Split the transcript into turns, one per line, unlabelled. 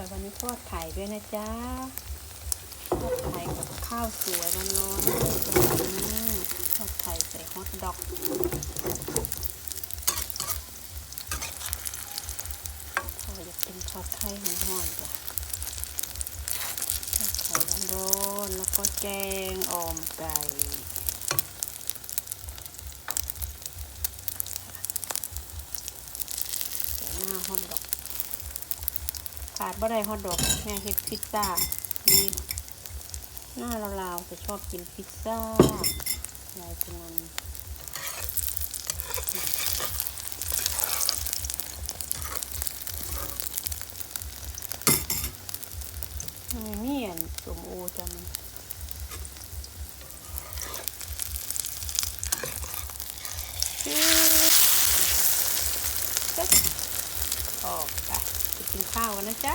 ค่ะวันนี้ทอดไข่ด้วยนะจ๊ะทอดไข่กับข้าวสวยร้อนๆเลยจ้ะอืมทอดไข่ใส่ฮอทดอกพออยากกินทอดไข่หอมๆจ้ะทอดไข่ร้อนๆแล้วก็แกงออมไก่ใส่หน้าฮอทดอก ขาดบ่ได้ฮอทดอกแม่เฮ็ดพิซซ่าดีหน้าลาวๆจะชอบกินพิซซ่ายายจะนำมันมีอันสมโอจังปึ๊บออกไป กินข้าวกันนะจ๊ะ